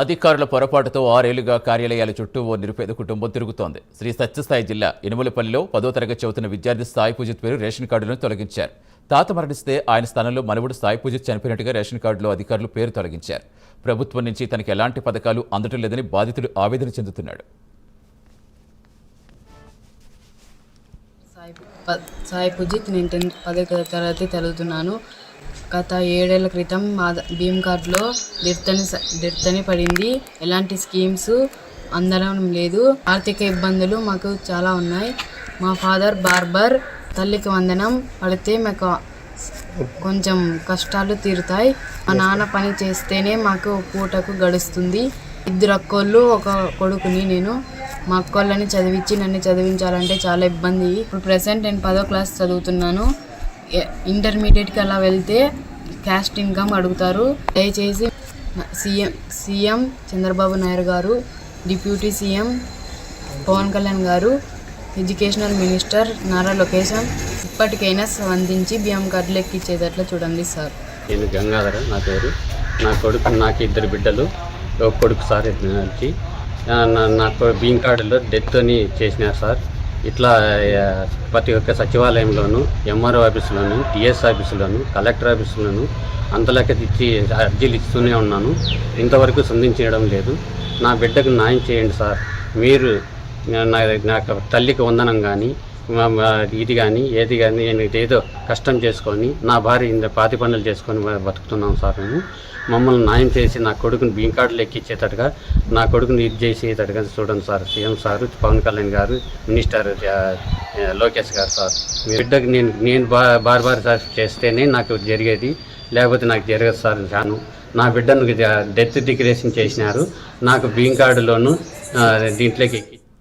అధికారుల పొరపాటుతో ఆరేళ్ళుగా కార్యాలయాల చుట్టూ ఓ నిరుపేద కుటుంబం తిరుగుతోంది. శ్రీ సత్యసాయి జిల్లా ఇనుములపల్లిలో పదో తరగతి చదువుతున్న విద్యార్థి సాయి పూజిత్ పేరు రేషన్ కార్డులను తొలగించారు. తాత మరణిస్తే ఆయన స్థానంలో మనవుడు సాయి పూజిత్ చనిపోయినట్టుగా రేషన్ కార్డులో అధికారులు పేరు తొలగించారు. ప్రభుత్వం నుంచి తనకి ఎలాంటి పథకాలు అందటం లేదని బాధితుడు ఆవేదన చెందుతున్నాడు. సాయి సాయి పూజిత్ నేను టెన్త్ పదో తరగతి చదువుతున్నాను. గత ఏడేళ్ళ క్రితం మా ద- భీమ్ కార్డులో డెత్ అని పడింది. ఎలాంటి స్కీమ్స్ అందడం లేదు. ఆర్థిక ఇబ్బందులు మాకు చాలా ఉన్నాయి. మా ఫాదర్ బార్బర్ తల్లికి వందనం పడితే మాకు కొంచెం కష్టాలు తీరుతాయి. మా నాన్న పని చేస్తేనే మాకు పూటకు గడుస్తుంది. ఇద్దరు అక్కోళ్ళు ఒక కొడుకుని నేను. మా అక్కోళ్ళని చదివించి నన్ను చదివించాలంటే చాలా ఇబ్బంది. ఇప్పుడు ప్రెసెంట్ నేను పదో క్లాస్ చదువుతున్నాను. ఇంటర్మీడియట్కి అలా వెళ్తే క్యాస్ట్ ఇన్కమ్ అడుగుతారు. దయచేసి సీఎం సీఎం చంద్రబాబు నాయుడు గారు డిప్యూటీ సీఎం పవన్ కళ్యాణ్ గారు ఎడ్యుకేషనల్ మినిస్టర్ నారా లొకేషన్ ఇప్పటికైనా స్పందించి బియ్యం కార్డులు ఎక్కించేటట్లు చూడండి సార్. నేను గంగాధర నా పేరు. నా కొడుకు నాకు ఇద్దరు బిడ్డలు. ఒక కొడుకు సార్ వచ్చి నా- నాకు బీన్ కార్డులో డెత్ అని చేసినారు సార్. ఇట్లా ప్రతి ఒక్క సచివాలయంలోను ఎంఆర్ఓ ఆఫీసులోను టీఎస్ ఆఫీసులోను కలెక్టర్ ఆఫీసులోను అంతలెక్క ఇచ్చి అర్జీలు ఇస్తూనే ఉన్నాను. ఇంతవరకు స్పందించడం లేదు. నా బిడ్డకు న్యాయం చేయండి సార్. మీరు నా యొక్క తల్లికి వందనం కానీ ఇది కానీ ఏది కానీ నేను ఏదో కష్టం చేసుకొని నా భార్య ఇంత పాతి పనులు చేసుకొని బతుకుతున్నాం సార్ మేము. మమ్మల్ని న్యాయం చేసి నా కొడుకుని బీన్ కార్డులు ఎక్కించేటట్టుగా నా కొడుకుని ఇది చేసేటట్టుగా చూడండి sir. CM sir Pawan Kalyan garu minister Lokesh గారు సార్. మీ బిడ్డకు నేను నేను బా బార్ బారి సార్ చేస్తేనే నాకు జరిగేది లేకపోతే నాకు జరగదు సార్ చాను నా బిడ్డను డెత్ డిక్లరేషన్ చేసినారు. నాకు బీన్ కార్డులోను దీంట్లోకి ఎక్కి